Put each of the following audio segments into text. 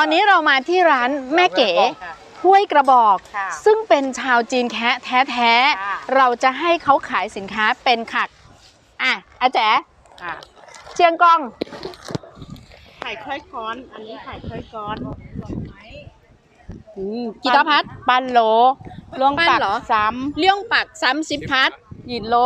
ตอนนี้เรามาที่ร้านแม่เก๋ค่ะห้วยกระบอก ค่ะซึ่งเป็นชาวจีนแคะแท้ค่ะ ๆ เราจะให้เขาขายสินค้าเป็นขักอะอาแจ๋ค่ะเชียงกองไข่ค่อยก้อน อันนี้ไข่ค่อยก้อนอืมกี่ตาพัดปั้นโลล่วงปั้นปักเหรอซ้เลี้ยงปักซ้ำสิบพัดำยินโล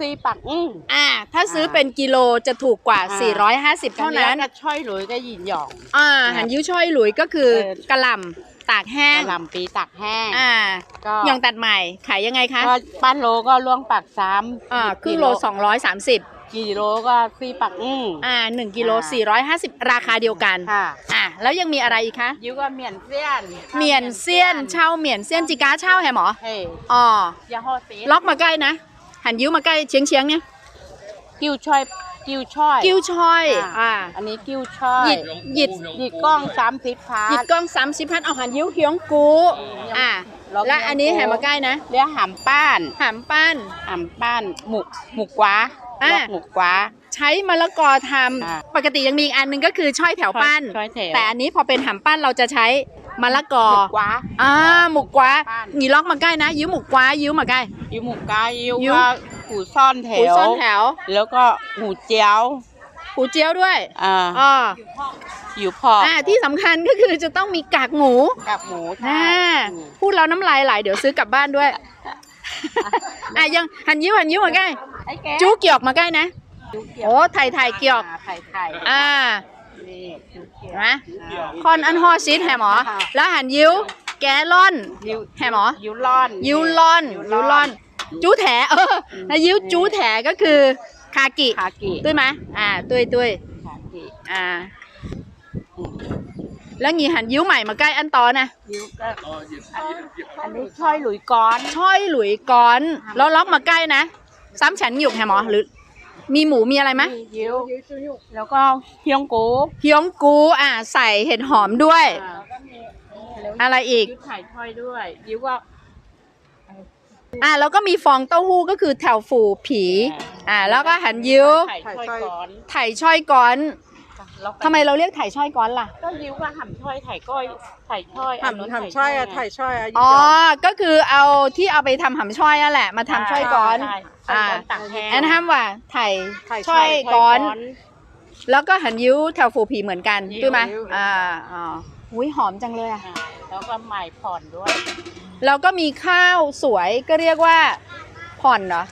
สี่ปักอื้ออ่า ถ้าซื้อเป็นกิโลจะถูกกว่า อ่า 450 เท่านั้นก็ช่อยหลุยก็ยินหยอง อ่าหันยิ้วช่อยหลุยก็คือเออ กระหล่ำตากแห้งกะหล่ำปีตักแห้งอ่าก็ยองตัดใหม่ขายยังไงคะก็ปั้นโลก็ล่วงปักซ้ำอ่าครึ่งโล 230กี่โลก็สี่ปักอื้ออ่า 1กิโล อ่า450 ราคาเดียวกัน ค่ะอ่าแล้วยังมีอะไรอีกคะ ยิ้วก็เหมียนเสี้ยนเหมียนเซียนเช่าเหมียนเซียนจิก้าเช่าแฮหมอเฮ้ยอ๋อยาฮอสีล็อกมาใกล้นะ หันยิ้วมาใกล้เชียงเชียงๆเนี่ยกิ้วช่อยกิ้วช่อยกิ้วช่อยอ่าอันนี้กิ้วช่อยหยิดหยิดหยิดกล้องสามสิบพาหยิดร์ทกล้องซ้ำสิพันเอาหันยิ้วเฮียงกูอ่าล็อกและอันนี้เฮีแหยงกูมาใกล้นะเรียกหามป้านหามปั้นหามป้านหมูหมูกว้าอะล็อกหมูกว้าใช้มะละกอทอ่าำปกติยังมีอีกอันหนึงก็คือช่อยแถวปั้นช่อยแถวแต่อันนี้พอเป็นหามปั้นเราจะใช้ มะละกอหมูกว้าอ่าหมูกว้าปั้นหนีล็อกมาใกล้นะยิ้วหมูกว้ายิ้วมาใกล้ยิ้วหมูกว้ายิ้วยิ้วก็หูซ่อนแถหูวส้นแถว แล้วก็หูเจียวหูเจียวด้วยอ่าอ๋ออยู่พอกอ่าที่สำคัญก็คือจะต้องมีกากหมูกับหมูอ่าอืมพูดแล้วน้ำลายไหลเดี๋ยวซื้อกลับบ้านด้วยอะยังหันยิ้วหันยิ้วมาใกล้ไอ้แกจู้เกียอกมาใกล้นะจุ๊เกี่ยวโอ้ไทยไทยเกียอกไข่ไข่อ่า นี่จุ๊เกี่ยวเห็นไหมอ่าคอนอันฮอชิดแฮหมอค่ะแล้วหันยิ้วแกลอนยิ้วแฮหมอ ยิ้วล่อนยิ้วลอน ยิ้วลอน จู้แถเออแล้วยิ้วจู้แถก็คือคากิคากิตุ้ยไหมอ่าตุ้ยตุ้ยคากิอ่าแล้วงี้หันยิ้วใหม่มาใกล้อันตอนะยิ้วก็อันนี้ช่อยหลุยก้อนช่อยหลุยก้อนแล้วล็อกมาใกล้นะ ซ้ำฉันหยุกแฮหมอหรือ มีหมูมีอะไรไหมยิ้วแล้วก็เฮียงกูเฮียงกูอ่าใส่เห็ดหอมด้วยอ่าอะไรอีกยิ้วไข่ช่อยด้วยยิ้วก็อ่าแล้วก็มีฟองเต้าหู้ก็คือแถวฝูผี อ่าแล้วก็หันยิ้วไข่ช่อยก้อนไถ่ช่อยก้อนแล้วก็ทำไมเราเรียกไถ่ช่อยก้อนล่ะ ก็ยิ้วก็หั่นช่อยไข่ก้อยไข่ช่อยอันนู้นทำทำช่อยอะไถ่ายช่อยอะอ๋อ ก็คือเอาที่เอาไปทำหำช่อยนั่นแหละ มาทำช่อยก้อนใช่อ่าช่อยก้อนตักแห้งอันทำว่าไถ่ถ่ายช่อยก้อนช่ยแล้วก็หันยิ้วแถวฝูผีเหมือนกันยิ้วด้วยไหมยิ้วอ่าอ๋ออุ้ยหอมจังเลยอะอ่าแล้วก็ใหม่ผ่อนด้วย แล้วก็มีข้าวสวยก็เรียกว่าผ่อนเหรอ